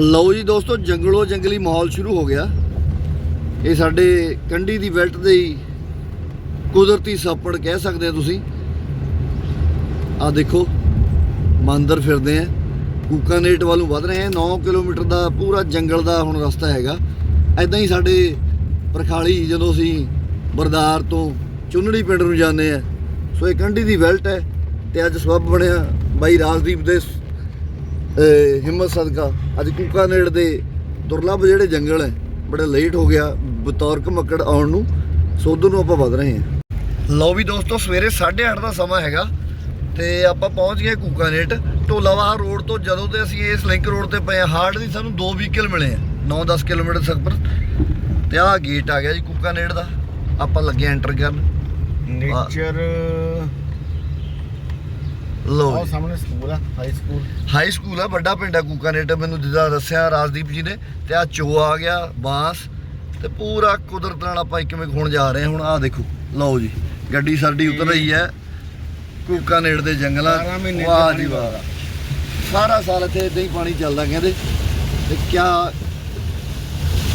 ਲਓ ਜੀ ਦੋਸਤੋ, ਜੰਗਲੋ ਜੰਗਲੀ ਮਾਹੌਲ ਸ਼ੁਰੂ ਹੋ ਗਿਆ। ਇਹ ਸਾਡੇ ਕੰਢੀ ਦੀ ਬੈਲਟ ਦੇ ਹੀ ਕੁਦਰਤੀ ਸਾਪੜ ਕਹਿ ਸਕਦੇ ਆ ਤੁਸੀਂ। ਆ ਦੇਖੋ, ਮੰਦਰ ਫਿਰਦੇ ਆ। ਕੂਕਾਨੇਟ ਵੱਲੋਂ ਵੱਧ ਰਹੇ ਆ। 9 ਕਿਲੋਮੀਟਰ ਦਾ ਪੂਰਾ ਜੰਗਲ ਦਾ ਹੁਣ ਰਸਤਾ ਹੈਗਾ। ਐਦਾਂ ਹੀ ਸਾਡੇ ਪਰਖਾਲੀ ਜਦੋਂ ਅਸੀਂ ਬਰਦਾਰ ਤੋਂ ਚੁੰਨੜੀ ਪਿੰਡ ਨੂੰ ਜਾਂਦੇ ਆ, ਸੋ ਇਹ ਕੰਢੀ ਦੀ ਬੈਲਟ ਹੈ ਤੇ ਅੱਜ ਸਬੱਬ ਬਣਿਆ ਬਾਈ ਰਾਜਦੀਪ ਦੇ ਹਿੰਮਤ ਸਦਕਾ ਅੱਜ ਕੂਕਾਨੇੜ ਦੇ ਦੁਰਲੱਭ ਜਿਹੜੇ ਜੰਗਲ ਹੈ, ਬੜਾ ਲੇਟ ਹੋ ਗਿਆ ਬਤੌਰ ਘਮੱਕੜ ਆਉਣ ਨੂੰ, ਸੋ ਉੱਧਰ ਨੂੰ ਆਪਾਂ ਵਧ ਰਹੇ ਹਾਂ। ਲਓ ਵੀ ਦੋਸਤੋ, ਸਵੇਰੇ 8:30 ਦਾ ਸਮਾਂ ਹੈਗਾ, ਤੇ ਆਪਾਂ ਪਹੁੰਚ ਗਏ ਕੂਕਾਨੇਟ ਢੋਲਾਵਾਹ ਰੋਡ ਤੋਂ ਜਦੋਂ ਤੇ ਅਸੀਂ ਇਸ ਲਿੰਕ ਰੋਡ ਤੇ ਪਏ ਹਾਰਡ ਦੀ ਸਾਨੂੰ ਦੋ ਵਹੀਕਲ ਮਿਲੇ ਆ 9-10 ਕਿਲੋਮੀਟਰ ਸਫ਼ਰ ਤੇ ਆਹ ਗੇਟ ਆ ਗਿਆ ਜੀ ਕੂਕਾਨੇਟ ਦਾ, ਆਪਾਂ ਲੱਗੇ ਐਂਟਰ ਕਰਨ। ਨੇਚਰ ਲਓ ਜੀ। ਸਾਹਮਣੇ ਸਕੂਲ ਆ ਹਾਈ ਸਕੂਲ ਹਾਈ ਸਕੂਲ ਆ ਵੱਡਾ ਪਿੰਡ ਆ ਕੂਕਾਨੇਟ ਮੈਨੂੰ ਜਿੱਦਾਂ ਦੱਸਿਆ ਰਾਜਦੀਪ ਜੀ ਨੇ ਤੇ ਆ ਚੋ ਆ ਗਿਆ ਬਾਂਸ ਤੇ ਪੂਰਾ ਕੁਦਰਤ ਨਾਲ ਆਪਾਂ ਕਿਵੇਂ ਖੁਣ ਜਾ ਰਹੇ ਹਾਂ। ਹੁਣ ਆ ਦੇਖੋ ਲਓ ਜੀ ਗੱਡੀ ਸਾਡੀ ਉਤਰ ਰਹੀ ਹੈ ਕੂਕਾਨੇਟ ਦੇ ਜੰਗਲਾਂ ਬਾਰਾਂ ਮਹੀਨੇ ਵਾਹ ਜੀ ਵਾਹ। ਸਾਰਾ ਸਾਲ ਇੱਥੇ ਇਦਾਂ ਹੀ ਪਾਣੀ ਚੱਲਦਾ ਕਹਿੰਦੇ ਤੇ ਕਿਆ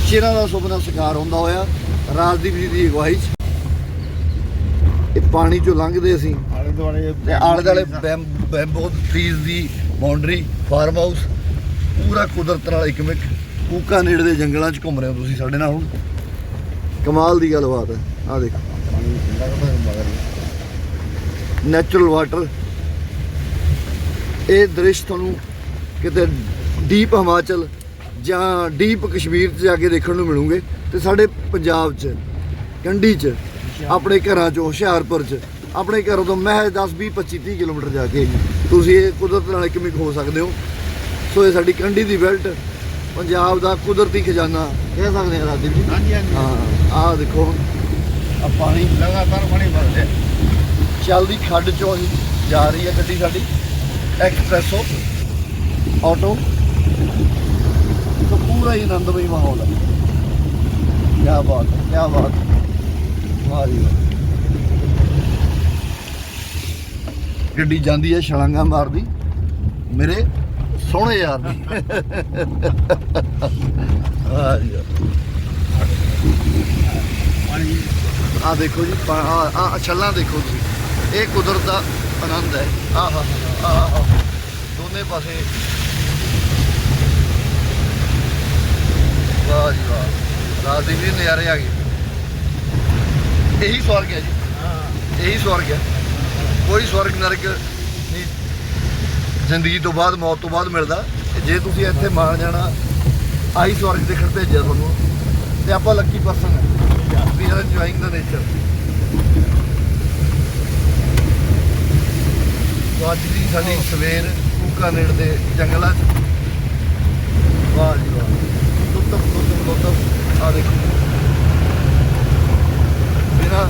ਚਿਹਰਾ ਦਾ ਸੁਪਨਾ ਸ਼ਿਕਾਰ ਹੁੰਦਾ ਹੋਇਆ ਰਾਜਦੀਪ ਜੀ ਦੀ ਅਗਵਾਈ 'ਚ। ਇਹ ਪਾਣੀ ਚੋਂ ਲੰਘਦੇ ਅਸੀਂ। ਆਲੇ ਦੁਆਲੇ ਤੇ ਆਲੇ ਦੁਆਲੇ ਬੈਂਬੋ ਟਰੀਜ਼ ਦੀ ਬਾਉਂਡਰੀ ਫਾਰਮ ਹਾਊਸ ਪੂਰਾ ਕੁਦਰਤ ਨਾਲ ਇੱਕ ਮਿਕ ਕੂਕਾ ਨੇੜੇ ਦੇ ਜੰਗਲਾਂ 'ਚ ਘੁੰਮ ਰਹੇ ਹੋ ਤੁਸੀਂ ਸਾਡੇ ਨਾਲ ਹੁਣ। ਕਮਾਲ ਦੀ ਗੱਲਬਾਤ ਹੈ ਆ ਦੇਖ। ਨੈਚੁਰਲ ਵਾਟਰ ਇਹ ਦ੍ਰਿਸ਼ ਤੁਹਾਨੂੰ ਕਿਤੇ ਡੀਪ ਹਿਮਾਚਲ ਜਾਂ ਡੀਪ ਕਸ਼ਮੀਰ 'ਚ ਜਾ ਕੇ ਦੇਖਣ ਨੂੰ ਮਿਲੂਗੇ ਤੇ ਸਾਡੇ ਪੰਜਾਬ 'ਚ ਕੰਢੀ 'ਚ ਆਪਣੇ ਘਰਾਂ 'ਚੋਂ ਹੁਸ਼ਿਆਰਪੁਰ 'ਚ। ਆਪਣੇ ਘਰੋਂ ਤੋਂ ਮਹਿਜ਼ 10 20 25 30 ਕਿਲੋਮੀਟਰ ਜਾ ਕੇ ਤੁਸੀਂ ਇਹ ਕੁਦਰਤ ਨਾਲ ਇੱਕ ਮਿਕ ਹੋ ਸਕਦੇ ਹੋ। ਸੋ ਇਹ ਸਾਡੀ ਕੰਢੀ ਦੀ ਬੈਲਟ ਪੰਜਾਬ ਦਾ ਕੁਦਰਤੀ ਖਜ਼ਾਨਾ ਕਹਿ ਸਕਦੇ ਹਾਂ ਰਾਜੀਵ ਜੀ। ਹਾਂਜੀ ਹਾਂਜੀ। ਹਾਂ ਆਹ ਦੇਖੋ। ਆ ਪਾਣੀ ਲਗਾਤਾਰ ਪਾਣੀ ਵਰਦੇ। ਚੱਲਦੀ ਖੱਡ ਚੋਂ ਹੀ ਜਾ ਰਹੀ ਹੈ ਗੱਡੀ ਸਾਡੀ। ਐਕਸਪ੍ਰੈਸੋ ਆਟੋ ਤਾਂ ਪੂਰਾ ਹੀ ਆਨੰਦਮਈ ਮਾਹੌਲ ਹੈ। ਕੀ ਬਾਤ ਹੈ ਕੀ ਬਾਤ। ਵਾਹ ਜੀ ਗੱਡੀ ਜਾਂਦੀ ਹੈ ਛਲਾਂਗਾ ਮਾਰਦੀ ਮੇਰੇ ਸੋਹਣੇ ਯਾਰ ਦੀ। ਆ ਦੇਖੋ ਜੀ ਆ ਆ ਛੱਲਾਂ ਦੇਖੋ ਤੁਸੀਂ। ਇਹ ਕੁਦਰਤ ਦਾ ਆਨੰਦ ਹੈ। ਆਹ ਆਹ ਦੋਨੇ ਪਾਸੇ। ਵਾਹ ਜੀ ਵਾਹ। ਰਾਤ ਦੀ ਵੀ ਨਜ਼ਾਰੇ ਆ ਗਏ। ਇਹੀ ਸਵਰਗ ਹੈ ਜੀ। ਹਾਂ। ਇਹੀ ਸਵਰਗ ਹੈ। ਕੋਈ ਸਵਰਗ ਨਰਕ ਨਹੀਂ। ਜ਼ਿੰਦਗੀ ਤੋਂ ਬਾਅਦ ਮੌਤ ਤੋਂ ਬਾਅਦ ਮਿਲਦਾ। ਜੇ ਤੁਸੀਂ ਇੱਥੇ ਮਾਰ ਜਾਣਾ ਆਹੀ ਸਵਰਗ ਦੇਖਣ ਭੇਜਿਆ ਤੁਹਾਨੂੰ। ਤੇ ਆਪਾਂ ਲੱਕੀ ਪਰਸਨ ਹੈ we are enjoying the nature ਅੱਜ ਦੀ ਸਾਡੀ ਸਵੇਰ ਕੂਕਾਨੇੜ ਦੇ ਜੰਗਲਾਂ 'ਚ। ਵਾਹ ਜੀ ਵਾਹ। ਲੁੱਤਫ ਲੁੱਤਫ ਲੁੱਤਫ ਆ ਦੇਖੋ। ਬਿਨਾ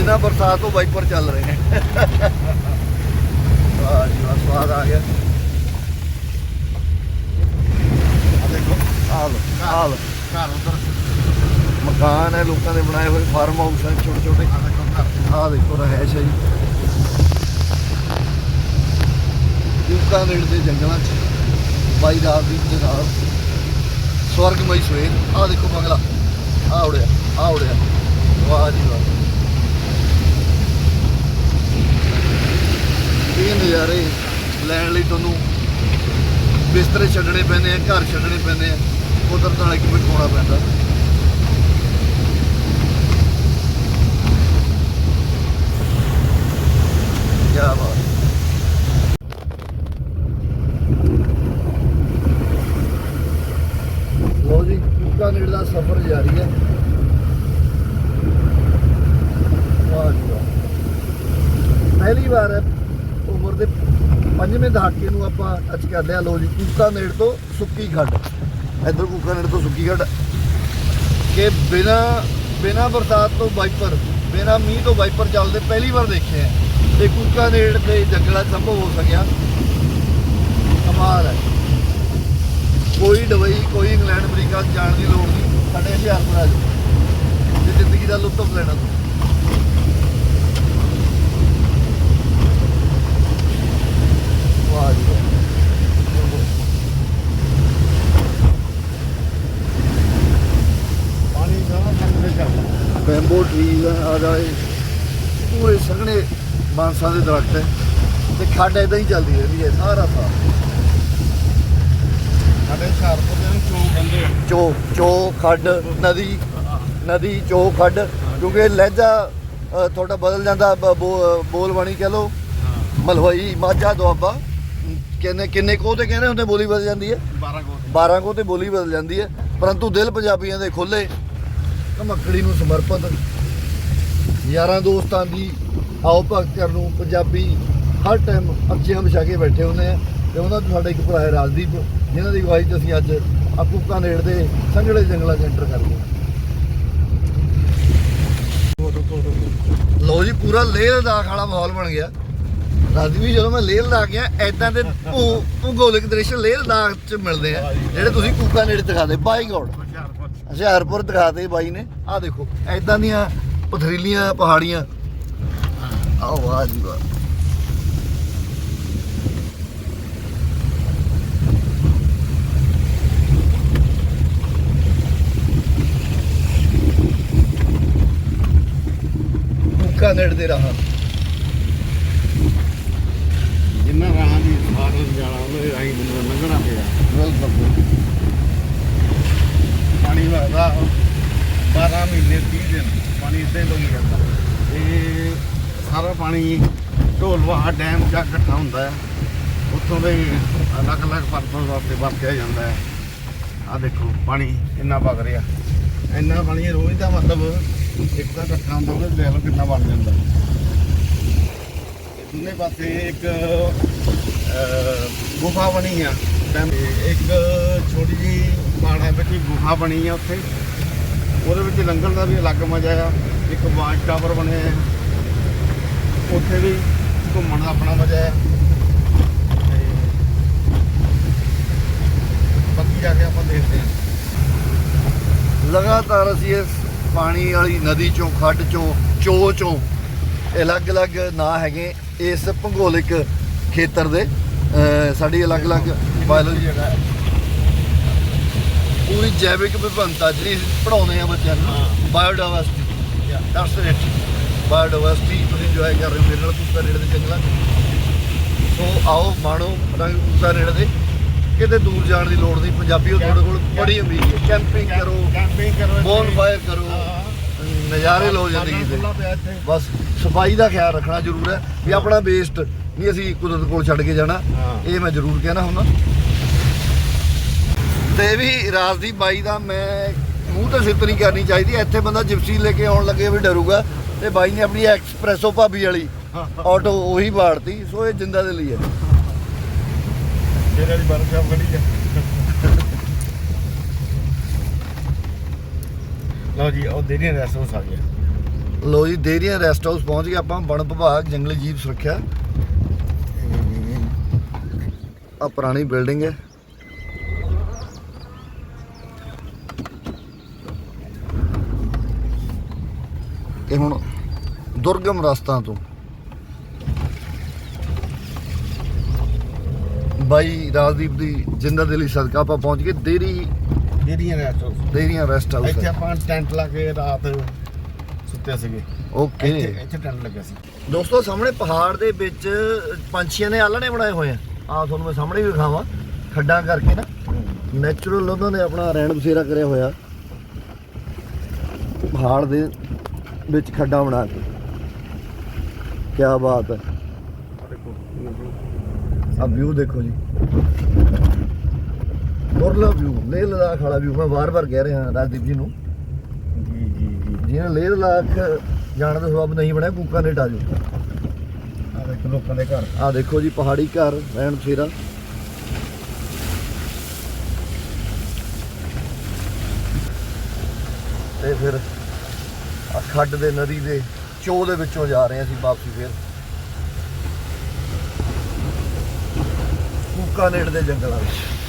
ਬਿਨਾ ਬਰਸਾਤ ਤੋਂ ਵਾਈਪਰ ਚੱਲ ਰਹੇ ਨੇ। ਆ ਜੀ ਵਾ ਸਵਾਦ ਆ ਗਿਆ। ਆ ਦੇਖੋ ਆ ਲੋ ਆ ਲੋ ਘਰ ਉਧਰ। ਮਕਾਨ ਹੈ ਲੋਕਾਂ ਦੇ ਬਣਾਏ ਹੋਏ ਫਾਰਮ ਹਾਊਸ ਹੈ ਛੋਟੇ ਛੋਟੇ। ਆ ਦੇਖੋ ਰਹਿਸ਼ ਹੈ ਜੀ। ਯੂਕਾ ਰੇਡ ਦੇ ਜੰਗਲਾਂ 'ਚ ਬਾਈ ਰਾਤ ਦੀ ਸਵਰਗ ਸਵਰਗਮਈ ਸਵੇਰ। ਆ ਦੇਖੋ ਬੰਗਲਾ। ਆ ਉੜਿਆ ਆ ਉੜਿਆ। ਵਾਹ ਜੀ ਵਾਹ। ਇਹ ਨਜ਼ਾਰੇ ਲੈਣ ਲਈ ਤੁਹਾਨੂੰ ਬਿਸਤਰੇ ਛੱਡਣੇ ਪੈਂਦੇ ਆ, ਘਰ ਛੱਡਣੇ ਪੈਂਦੇ ਆ। ਕੁਦਰਤ ਨਾਲ ਇੱਕ ਮਿੰਟ ਪੈਂਦਾ। ਕਿਆ ਬਾਤ। ਲੋ ਜੀ ਕੂਕਾਨੇੜ ਦਾ ਸਫ਼ਰ ਜਾਰੀ ਹੈ। ਵਾਹ ਜੀ ਵਾਹ। ਪਹਿਲੀ ਵਾਰ ਦੇ ਪੰਜਵੇਂ ਦਹਾਕੇ ਨੂੰ ਆਪਾਂ ਅੱਜ ਕਰ ਲਿਆ ਲੋ ਜੀ, ਕੂਕਾਨੇੜ ਤੋਂ ਸੁੱਕੀ ਖੱਡ। ਇੱਧਰ ਕੂਕਾਨੇੜ ਤੋਂ ਸੁੱਕੀ ਖੱਡ। ਕਿ ਬਿਨਾ ਬਿਨਾ ਬਰਸਾਤ ਤੋਂ ਵਾਈਪਰ, ਬਿਨਾ ਮੀਂਹ ਤੋਂ ਵਾਈਪਰ ਚੱਲਦੇ ਪਹਿਲੀ ਵਾਰ ਦੇਖਿਆ ਤੇ ਕੂਕਾ ਨੇੜ ਤੇ ਜੰਗਲਾ ਸੰਭਵ ਹੋ ਸਕਿਆ। ਕਮਾਲ ਹੈ। ਕੋਈ ਡਬਈ, ਕੋਈ ਇੰਗਲੈਂਡ, ਅਮਰੀਕਾ ਜਾਣ ਦੀ ਲੋੜ ਨਹੀਂ। ਸਾਡੇ ਹੁਸ਼ਿਆਰਪੁਰ ਆ ਜੇ ਜ਼ਿੰਦਗੀ ਦਾ ਲੁਤਫ ਲੈਣਾ। ਤੁਸੀਂ ਵਾਹ ਜੀ ਵਾਹ ਬਾਂਸਾਂ ਦੇ ਦਰਖਤ ਹੈ ਤੇ। ਖੱਡ ਇਦਾਂ ਹੀ ਚੱਲਦੀ ਰਹਿੰਦੀ ਹੈ ਸਾਰਾ ਸਾਲ। ਸਾਡੇ ਹੁਸ਼ਿਆਰਪੁਰ ਦੇ ਨੂੰ ਚੌਂਕ ਬੰਦੇ ਚੋ ਚੋ ਖੱਡ ਨਦੀ ਨਦੀ ਚੋ ਖੱਡ। ਕਿਉਂਕਿ ਲਹਿਜਾ ਤੁਹਾਡਾ ਬਦਲ ਜਾਂਦਾ ਬੋਲ ਬਾਣੀ ਕਹ ਲੋ ਮਲਵਈ ਮਾਝਾ ਦੁਆਬਾ। ਕਿੰਨੇ ਕਿੰਨੇ ਕੋ ਤੇ ਕਹਿੰਦੇ ਹੁੰਦੇ ਬੋਲੀ ਬਦਲ ਜਾਂਦੀ ਹੈ? 12 ਕੋਲ 12 ਕੋ ਤੇ ਬੋਲੀ ਬਦਲ ਜਾਂਦੀ ਹੈ। ਪਰੰਤੂ ਦਿਲ ਪੰਜਾਬੀਆਂ ਦੇ ਖੁੱਲੇ। ਧਮਕੜੀ ਨੂੰ ਸਮਰਪਿਤ। ਯਾਰਾਂ ਦੋਸਤਾਂ ਦੀ ਆਓ ਭਗਤ ਕਰਨ ਨੂੰ ਪੰਜਾਬੀ ਹਰ ਟਾਈਮ ਅੱਖੀਆਂ ਵਿਛਾ ਕੇ ਬੈਠੇ ਹੁੰਦੇ ਆ ਤੇ ਉਹਨਾਂ ਤੋਂ ਸਾਡਾ ਇੱਕ ਭਰਾ ਹੈ ਰਾਜਦੀਪ ਜਿਨ੍ਹਾਂ ਦੀ ਅਗਵਾਈ 'ਚ ਅਸੀਂ ਅੱਜ ਅਕੂਕਾ ਨੇੜ ਦੇ ਸੰਘੜੇ ਜੰਗਲਾਂ 'ਚ ਐਂਟਰ ਕਰਦੇ ਹਾਂ ਲੋ ਜੀ ਪੂਰਾ ਲੇਹ ਲਦਾਖ ਵਾਲਾ ਮਾਹੌਲ ਬਣ ਗਿਆ। ਰਾਜਦੀਪ ਜੀ ਜਦੋਂ ਮੈਂ ਲੇਹ ਲਦਾਖ ਗਿਆ ਐਦਾਂ ਦੇ ਭੂ- ਭੂਗੋਲਿਕ ਦ੍ਰਿਸ਼ ਲੇਹ ਲਦਾਖ 'ਚ ਮਿਲਦੇ ਆ ਜਿਹੜੇ ਤੁਸੀਂ ਕੂਕਾ ਨੇੜੇ ਦਿਖਾਦੇ ਬਾਈ ਗੋਡ ਹੁਸ਼ਿਆਰਪੁਰ। ਹੁਸ਼ਿਆਰਪੁਰ ਦਿਖਾਤੇ ਬਾਈ ਨੇ। ਆਹ ਦੇਖੋ ਐਦਾਂ ਦੀਆਂ ਪਥਰੀਲੀਆਂ ਪਹਾੜੀਆਂ ਆਹ ਆ ਜੀ ਵਾਹ ਕੂਕਾ ਦੇ ਰਹਾ ਜਿੰਨਾ ਰਾਹਾਂ ਦੀ ਬਾਹਰ ਨੂੰ ਜਾਣਾ ਉਹਨੇ ਰਾਹੀਂ ਮੈਨੂੰ ਲੰਘਣਾ ਪਿਆ ਬਿਲਕੁਲ ਪਾਣੀ ਵਗਦਾ 12 ਮਹੀਨੇ 30 ਦਿਨ ਪਾਣੀ ਇੱਦਾਂ ਹੀ ਲੋਈ ਜਾਂਦਾ ਇਹ ਸਾਰਾ ਪਾਣੀ ਢੋਲਵਾਹਾ ਡੈਮ ਜਾ ਇਕੱਠਾ ਹੁੰਦਾ ਹੈ। ਉੱਥੋਂ ਦੇ ਅਲੱਗ-ਅਲੱਗ ਪਰਪਸ ਵਾਸਤੇ ਵਰਤਿਆ ਜਾਂਦਾ ਹੈ। ਆ ਦੇਖੋ ਪਾਣੀ ਕਿੰਨਾ ਵਗ ਰਿਹਾ। ਇੰਨਾ ਪਾਣੀ ਰੋਜ਼ ਦਾ ਮਤਲਬ ਇੱਕ ਤਾਂ ਇਕੱਠਾ ਹੁੰਦਾ, ਉਹਦੇ ਦੇਖ ਲਓ ਕਿੰਨਾ ਬਣ ਜਾਂਦਾ। ਦੋਨੇ ਪਾਸੇ ਇੱਕ ਗੁਫਾ ਬਣੀ ਆ। ਇੱਕ ਛੋਟੀ ਜੀ ਪਾੜਾ ਵਿੱਚ ਗੁਫਾ ਬਣੀ ਆ ਉੱਥੇ। ਉਹਦੇ ਵਿੱਚ ਲੰਗਰ ਦਾ ਵੀ ਅਲੱਗ ਮਜ਼ਾ ਆ। ਇੱਕ ਵਾਚ ਟਾਵਰ ਬਣਿਆ ਆ। ਉੱਥੇ ਵੀ ਘੁੰਮਣ ਦਾ ਆਪਣਾ ਮਜ਼ਾ ਆ ਤੇ ਬਾਕੀ ਜਾ ਕੇ ਆਪਾਂ ਦੇਖਦੇ ਹਾਂ। ਲਗਾਤਾਰ ਅਸੀਂ ਇਸ ਪਾਣੀ ਵਾਲੀ ਨਦੀ ਚੋਂ ਖੱਡ ਚੋਂ ਚੋ ਚੋਂ ਅਲੱਗ-ਅਲੱਗ ਨਾਂ ਹੈਗੇ ਇਸ ਭੂਗੋਲਿਕ ਖੇਤਰ ਦੇ। ਸਾਡੀ ਅਲੱਗ-ਅਲੱਗ ਬਾਇਓਲੋਜੀ ਜਗ੍ਹਾ ਹੈ। ਪੂਰੀ ਜੈਵਿਕ ਵਿਭਿੰਨਤਾ ਜਿਹੜੀ ਪੜਾਉਂਦੇ ਆ ਬੱਚਿਆਂ ਨੂੰ ਹਾਂ। ਬਾਇਓਡਾਇਵਰਸਿਟੀ ਦੈਟਸ ਇਟ ਬਾਇਓਡਾਇਵਰਸਿਟੀ ਤੁਸੀਂ ਇੰਜੋਏ ਕਰ ਰਹੇ ਹੋ ਮੇਰੇ ਨਾਲ ਕੁੱਤਾ ਨੇੜੇ ਦੇ ਜੰਗਲਾਂ। ਸੋ ਆਓ ਮਾਣੋ ਰੰਗ ਕੁੱਤਾ ਨੇੜੇ ਦੇ। ਕਿਤੇ ਦੂਰ ਜਾਣ ਦੀ ਲੋੜ ਨਹੀਂ ਪੰਜਾਬੀ ਉਹ ਤੁਹਾਡੇ ਕੋਲ ਬੜੀ ਅਮੀਰ ਹੈ। ਕੈਂਪਿੰਗ ਕਰੋ ਕੈਂਪਿੰਗ ਕਰੋ ਬੋਨ ਫਾਇਰ ਕਰੋ। ਨਜ਼ਾਰੇ ਲਓ ਜ਼ਿੰਦਗੀ ਦੇ। ਬਸ ਸਫ਼ਾਈ ਦਾ ਖਿਆਲ ਰੱਖਣਾ ਜ਼ਰੂਰ ਹੈ ਵੀ ਆਪਣਾ ਵੇਸਟ ਨਹੀਂ ਅਸੀਂ ਕੁਦਰਤ ਕੋਲ ਛੱਡ ਕੇ ਜਾਣਾ। ਇਹ ਮੈਂ ਜ਼ਰੂਰ ਕਹਿਣਾ ਹੁੰਦਾ। ਤੇ ਵੀ ਰਾਜਦੀਪ ਬਾਈ ਦਾ ਮੈਂ ਮੂੰਹ ਤੇ ਸਿੱਤ ਨਹੀਂ ਕਰਨੀ ਚਾਹੀਦੀ। ਇੱਥੇ ਬੰਦਾ ਜਿਪਸੀ ਲੈ ਕੇ ਆਉਣ ਲੱਗੇ ਵੀ ਡਰੂਗਾ। ਤੇ ਬਾਈ ਨੇ ਆਪਣੀ ਐਕਸਪ੍ਰੈਸੋ ਭਾਬੀ ਵਾਲੀ ਆਟੋ ਉਹੀ ਬਾੜਤੀ ਸੋ ਇਹ ਜਿੰਦਾ ਦੇ ਲਈ ਹੈ। ਬਰਫ਼ ਆ ਬੜੀ ਹੈ ਲਓ ਜੀ ਉਹ ਦੇਰੀ ਰੈਸੋਸ ਆ ਗਿਆ ਲੋ ਜੀ ਦੇਰੀਆਂ ਰੈਸਟ ਹਾਊਸ ਪਹੁੰਚ ਗਏ ਆਪਾਂ ਵਣ ਵਿਭਾਗ ਜੰਗਲੀ ਜੀਵ ਸੁਰੱਖਿਆ। ਆ ਪੁਰਾਣੀ ਬਿਲਡਿੰਗ ਹੈ। ਇਹ ਹੁਣ ਦੁਰਗਮ ਰਸਤਾ ਤੋਂ। ਬਾਈ ਰਾਜਦੀਪ ਦੀ ਜਿੰਦਾ ਦਿਲੀ ਸਦਕਾ ਆਪਾਂ ਪਹੁੰਚ ਗਏ ਦੇਰੀ ਦੇਰੀਆਂ ਰੈਸੋਸ ਦੇਰੀਆਂ ਰੈਸਟ ਹਾਊਸ ਇੱਥੇ ਆਪਾਂ ਟੈਂਟ ਲਾ ਕੇ ਰਾਤ ਸੁੱਤੇ ਸੀਗੇ। ਓਕੇ। ਇੱਥੇ ਇੱਥੇ ਟੈਂਟ ਲੱਗਿਆ ਸੀ। ਦੋਸਤੋ ਸਾਹਮਣੇ ਪਹਾੜ ਦੇ ਵਿੱਚ ਪੰਛੀਆਂ ਨੇ ਆਲਣੇ ਬਣਾਏ ਹੋਏ ਆ। ਆ ਤੁਹਾਨੂੰ ਮੈਂ ਸਾਹਮਣੇ ਵੀ ਦਿਖਾਵਾਂ ਖੱਡਾਂ ਕਰਕੇ ਨਾ। ਨੈਚੁਰਲ ਉਹਨਾਂ ਨੇ ਆਪਣਾ ਰਹਿਣ ਬਸੇਰਾ ਕਰਿਆ ਹੋਇਆ। ਪਹਾੜ ਦੇ ਵਿੱਚ ਖੱਡਾਂ ਬਣਾ ਕੇ। ਕੀ ਬਾਤ ਹੈ। ਆ ਵਿਊ ਦੇਖੋ ਜੀ। ਮੁਰਲਾ ਵਿਊ ਲੇਹ ਲਦਾਖ ਵਾਲਾ ਵਿਊ ਮੈਂ ਵਾਰ-ਵਾਰ ਕਹਿ ਰਿਹਾ ਰਾਜਦੀਪ ਜੀ ਨੂੰ। ਜੀ ਜੀ ਜੀ। ਜਿਹਨੇ ਲੇਹ ਲਦਾਖ ਜਾਣ ਦਾ ਸਬਬ ਨਹੀਂ ਬਣਿਆ ਕੂਕਾ ਨੇਟ ਆ ਜਾਓ। ਆ ਦੇਖੋ ਲੋਕਾਂ ਦੇ ਘਰ। ਆ ਦੇਖੋ ਜੀ ਪਹਾੜੀ ਘਰ ਰਹਿਣ ਬਸੇਰਾ ਤੇ ਫਿਰ ਆ ਖੱਡ ਦੇ ਨਦੀ ਦੇ ਚੋ ਦੇ ਵਿੱਚੋਂ ਜਾ ਰਹੇ ਹਾਂ ਅਸੀਂ ਵਾਪਸੀ ਫਿਰ। ਕੂਕਾ ਨੇੜ ਦੇ ਜੰਗਲਾਂ ਵਿੱਚ।